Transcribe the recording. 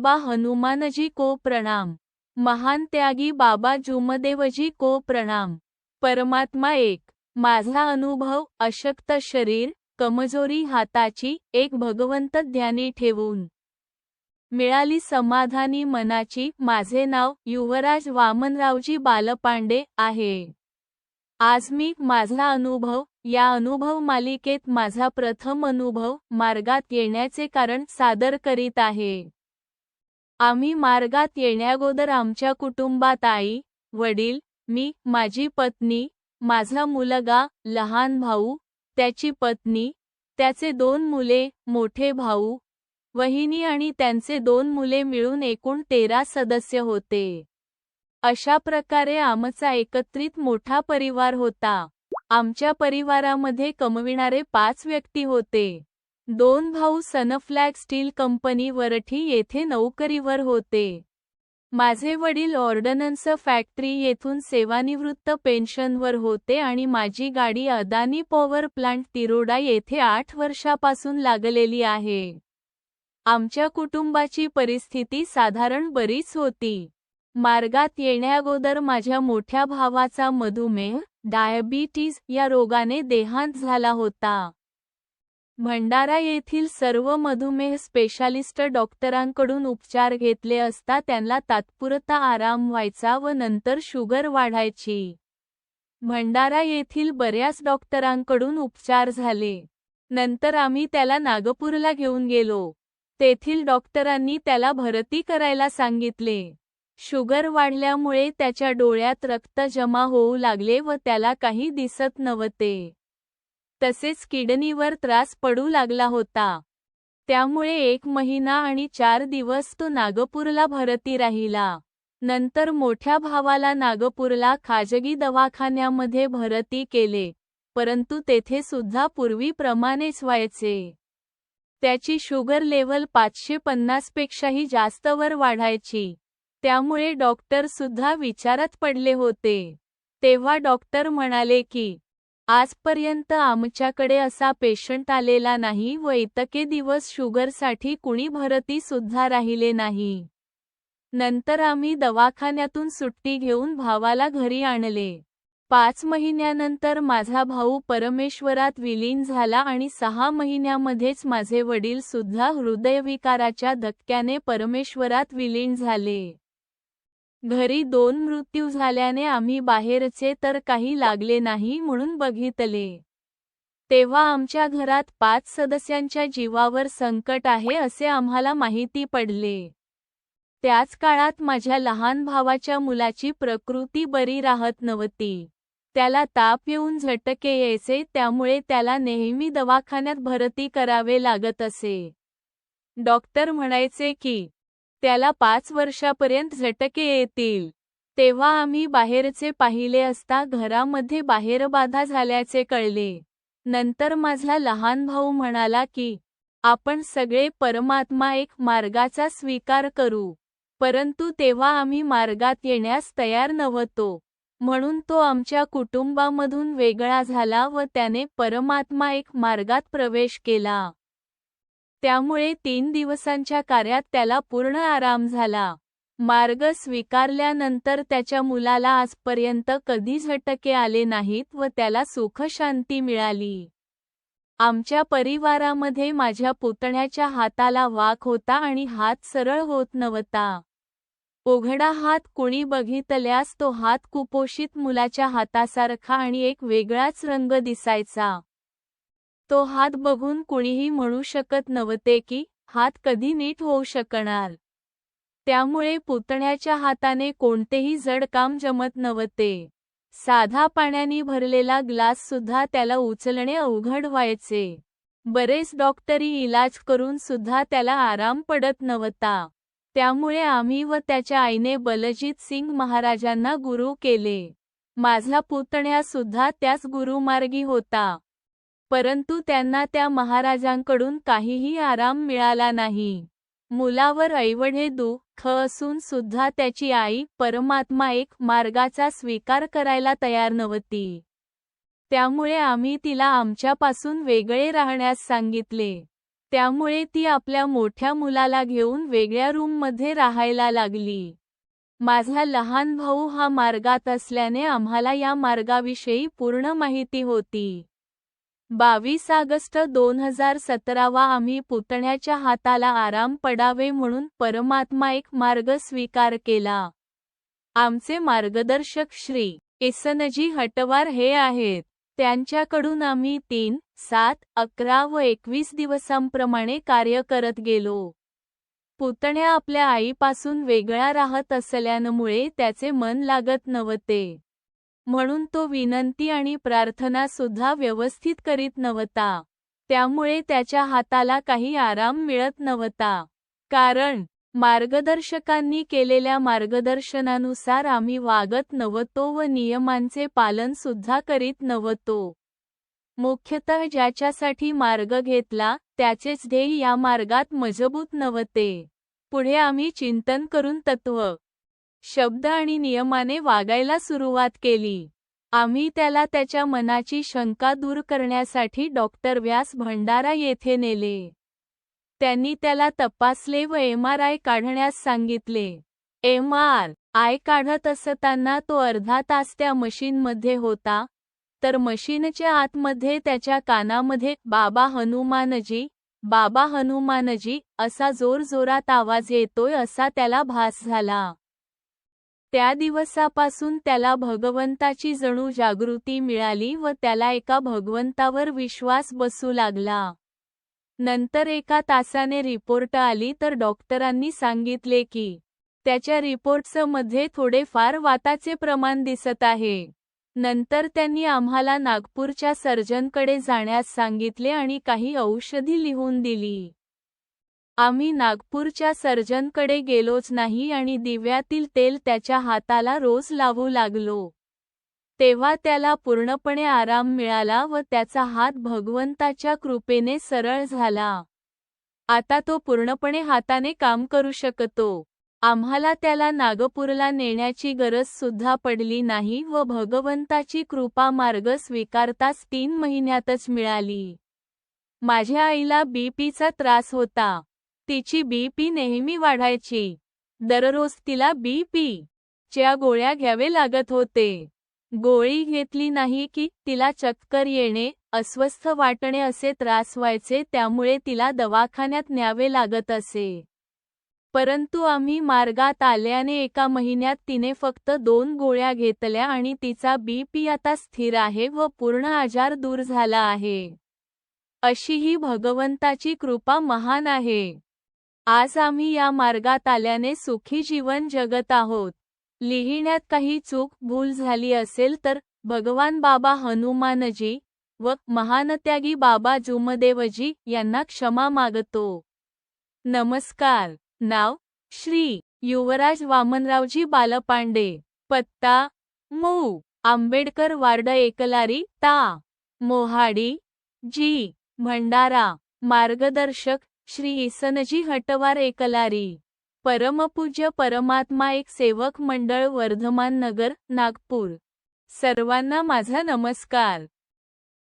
बाबा हनुमानजी को प्रणाम. महान त्यागी बाबा जुमदेवजी को प्रणाम. परमात्मा एक. माझा अनुभव अशक्त शरीर कमजोरी हाताची एक भगवंत ध्यानी ठेवून. मिळाली समाधानी मनाची माझे नाव युवराज वामनरावजी बालपांडे आहे. आज मी माझा अनुभव या अनुभव मालिकेत माझा प्रथम अनुभव मार्गात येण्याचे कारण सादर करीत आहे. आम्ही मार्गात येण्यागोदर आमच्या कुटुंबात आई वडील मी माझी पत्नी माझा मुलगा लहान भाऊ त्याची पत्नी त्याचे दोन मुले मोठे भाऊ वहिनी आणि त्यांचे दोन मुले मिळून एकूण तेरा सदस्य होते. अशा प्रकारे आमचा एकत्रित मोठा परिवार होता. आमच्या परिवारामध्ये कमविणारे पाच व्यक्ती होते. दोन भाऊ सनफ्लॅग स्टील कंपनी वरठी येथे नोकरीवर होते. माझे वडील ऑर्डनन्स फॅक्टरी येथून सेवानिवृत्त पेन्शनवर होते आणि माझी गाडी अदानी पॉवर प्लांट तिरोडा येथे आठ वर्षापासून लागलेली आहे. आमच्या कुटुंबाची परिस्थिती साधारण बरीच होती. मार्गात येण्याअगोदर माझ्या मोठ्या भावाचा मधुमेह डायबिटीज या रोगाने देहांत झाला होता. भंडारा येथील सर्व मधुमेह स्पेशालिस्ट डॉक्टरांकडून उपचार घेतले असता त्यांना तात्पुरता आराम व्हायचा व नंतर शुगर वाढायची. भंडारा येथील बऱ्याच डॉक्टरांकडून उपचार झाले. नंतर आम्ही त्याला नागपूरला घेऊन गेलो. तेथील डॉक्टरांनी त्याला भरती करायला सांगितले. शुगर वाढल्यामुळे त्याच्या डोळ्यात रक्त जमा होऊ लागले व त्याला काही दिसत नव्हते. तसेच किडनीवर त्रास पडू लागला होता. त्यामुळे एक महिना आणि चार दिवस तो नागपूरला भरती राहिला. नंतर मोठ्या भावाला नागपूरला खाजगी दवाखान्यामध्ये भरती केले परंतु तेथे सुद्धा पूर्वीप्रमाणेच व्हायचे. त्याची शुगर लेवल पाचशे पन्नासपेक्षाही जास्तवर वाढायची. त्यामुळे डॉक्टर सुद्धा विचारात पडले होते. तेव्हा डॉक्टर म्हणाले की आजपर्यंत आमच्याकडे असा पेशंट आलेला नाही व इतके दिवस शुगरसाठी कुणी भरती सुद्धा राहिले नाही. नंतर आम्ही दवाखान्यातून सुट्टी घेऊन भावाला घरी आणले. पाच महिन्यानंतर माझा भाऊ परमेश्वरात विलीन झाला आणि सहा महिन्यामध्येच माझे वडील सुद्धा हृदयविकाराच्या धक्क्याने परमेश्वरात विलीन झाले. घरी दोन मृत्यू झाल्याने आम्ही बाहेरचे तर काही लागले नाही म्हणून बघितले. तेव्हा आमच्या घरात पाच सदस्यांच्या जीवावर संकट आहे असे आम्हाला माहिती पडले. त्याच काळात माझ्या लहान भावाच्या मुलाची प्रकृती बरी राहत नव्हती. त्याला ताप येऊन झटके यायचे त्यामुळे त्याला नेहमी दवाखान्यात भरती करावे लागत असे. डॉक्टर म्हणायचे की त्याला पाच वर्षापर्यंत झटके येतील. तेव्हा आम्ही बाहेरचे पाहिले असता घरामध्ये बाहेरबाधा झाल्याचे कळले. नंतर माझा लहान भाऊ म्हणाला की आपण सगळे परमात्मा एक मार्गाचा स्वीकार करू. परंतु तेव्हा आम्ही मार्गात येण्यास तयार नव्हतो. म्हणून तो आमच्या कुटुंबामधून वेगळा झाला व त्याने परमात्मा एक मार्गात प्रवेश केला. त्यामुळे तीन दिवसांच्या कार्यात त्याला पूर्ण आराम झाला. मार्ग स्वीकारल्यानंतर त्याच्या मुलाला आजपर्यंत कधी झटके आले नाहीत व त्याला सुखशांती मिळाली. आमच्या परिवारामध्ये माझ्या पुतण्याच्या हाताला वाक होता आणि हात सरळ होत नव्हता. उघडा हात कुणी बघितल्यास तो हात कुपोषित मुलाच्या हातासारखा आणि एक वेगळाच रंग दिसायचा. तो हात बघून कुणीही म्हणू शकत नव्हते की हात कधी नीट होऊ शकणार. त्यामुळे पुतण्याच्या हाताने कोणतेही जड काम जमत नव्हते. साधा पाण्याने भरलेला ग्लास सुद्धा त्याला उचलणे अवघड व्हायचे. बरेच डॉक्टरी इलाज करून सुद्धा त्याला आराम पडत नव्हता. त्यामुळे आम्ही व त्याच्या आईने बलजीत सिंग महाराजांना गुरु केले. माझा पुतण्या सुद्धा त्याच गुरुमार्गी होता. परंतु त्यांना त्या महाराजांकडून काहीही आराम मिळाला नाही. मुलावर ऐवढे दुःख असून सुद्धा त्याची आई परमात्मा एक मार्गाचा स्वीकार करायला तयार नव्हती. त्यामुळे आम्ही तिला आमच्यापासून वेगळे राहण्यास सांगितले. त्यामुळे ती आपल्या मोठ्या मुलाला घेऊन वेगळ्या रूममध्ये राहायला लागली. माझा लहान भाऊ हा मार्गात असल्याने आम्हाला या मार्गाविषयी पूर्ण माहिती होती. बावीस ऑगस्ट दोन हजार सतरावा आम्ही पुतण्याच्या हाताला आराम पडावे म्हणून परमात्मा एक मार्ग स्वीकार केला. आमचे मार्गदर्शक श्री एसनजी हटवार हे आहेत. त्यांच्याकडून आम्ही तीन सात अकरा व एकवीस दिवसांप्रमाणे कार्य करत गेलो. पुतण्या आपल्या आईपासून वेगळा राहत असल्यामुळे त्याचे मन लागत नव्हते. म्हणून तो विनंती आणि प्रार्थना सुद्धा व्यवस्थित करीत नव्हता. त्यामुळे त्याच्या हाताला काही आराम मिळत नव्हता. कारण मार्गदर्शकांनी केलेल्या मार्गदर्शनानुसार आम्ही वागत नव्हतो व नियमांचे पालन सुद्धा करीत नव्हतो. मुख्यतः ज्याच्यासाठी मार्ग घेतला त्याचेच ध्येय या मार्गात मजबूत नव्हते. पुढे आम्ही चिंतन करून तत्व शब्द आणि नियमाने वागायला सुरुवात केली. आम्ही त्याला त्याच्या मनाची शंका दूर करण्यासाठी डॉक्टर व्यास भंडारा येथे नेले. त्यांनी त्याला तपासले व एम आर आय काढण्यास सांगितले. एम आर आय काढत असताना तो अर्धा तास त्या मशीनमध्ये होता. तर मशीनच्या आतमध्ये त्याच्या कानामध्ये बाबा हनुमानजी बाबा हनुमानजी असा जोरजोरात आवाज येतोय असा त्याला भास झाला. त्या दिवसापासून त्याला भगवंताची जणू जागृती मिळाली व त्याला एका भगवंतावर विश्वास बसू लागला. नंतर एका तासाने रिपोर्ट आली तर डॉक्टरांनी सांगितले की त्याच्या रिपोर्टचं मध्ये थोडेफार वाताचे प्रमाण दिसत आहे. नंतर त्यांनी आम्हाला नागपूरच्या सर्जनकडे जाण्यास सांगितले आणि काही औषधी लिहून दिली. आम्ही नागपूरच्या सर्जनकडे गेलोच नाही आणि दिव्यातील तेल त्याच्या हाताला रोज लावू लागलो. तेव्हा त्याला पूर्णपणे आराम मिळाला व त्याचा हात भगवंताच्या कृपेने सरळ झाला. आता तो पूर्णपणे हाताने काम करू शकतो. आम्हाला त्याला नागपूरला नेण्याची गरज सुद्धा पडली नाही व भगवंताची कृपा मार्ग स्वीकारताच तीन महिन्यातच मिळाली. माझ्या आईला बीपीचा त्रास होता. तिची बीपी नेहमी वाढायची. दररोज तिला बीपी च्या गोळ्या घ्यावे लागत होते. गोळी घेतली नाही की तिला चक्कर येणे अस्वस्थ वाटणे असे त्रास व्हायचे त्यामुळे तिला दवाखान्यात न्यावे लागत असे. परंतु आम्ही मार्गात आल्याने एका महिन्यात तिने फक्त दोन गोळ्या घेतल्या आणि तिचा बीपी आता स्थिर आहे व पूर्ण आजार दूर झाला आहे. अशी ही भगवंताची कृपा महान आहे. आज आम्ही या मार्गात आल्याने सुखी जीवन जगत आहोत. लिहिण्यात काही चूक भूल झाली असेल तर भगवान बाबा हनुमानजी व महानत्यागी बाबा जुमदेवजी यांना क्षमा मागतो. नमस्कार. नाव श्री युवराज वामनरावजी बालपांडे. पत्ता मऊ आंबेडकर वार्ड एकलारी ता. मोहाडी जी. भंडारा. मार्गदर्शक श्री इसनजी हटवार एकलारी. परमपूज्य परमात्मा एक सेवक मंडळ वर्धमान नगर नागपूर. सर्वांना माझा नमस्कार.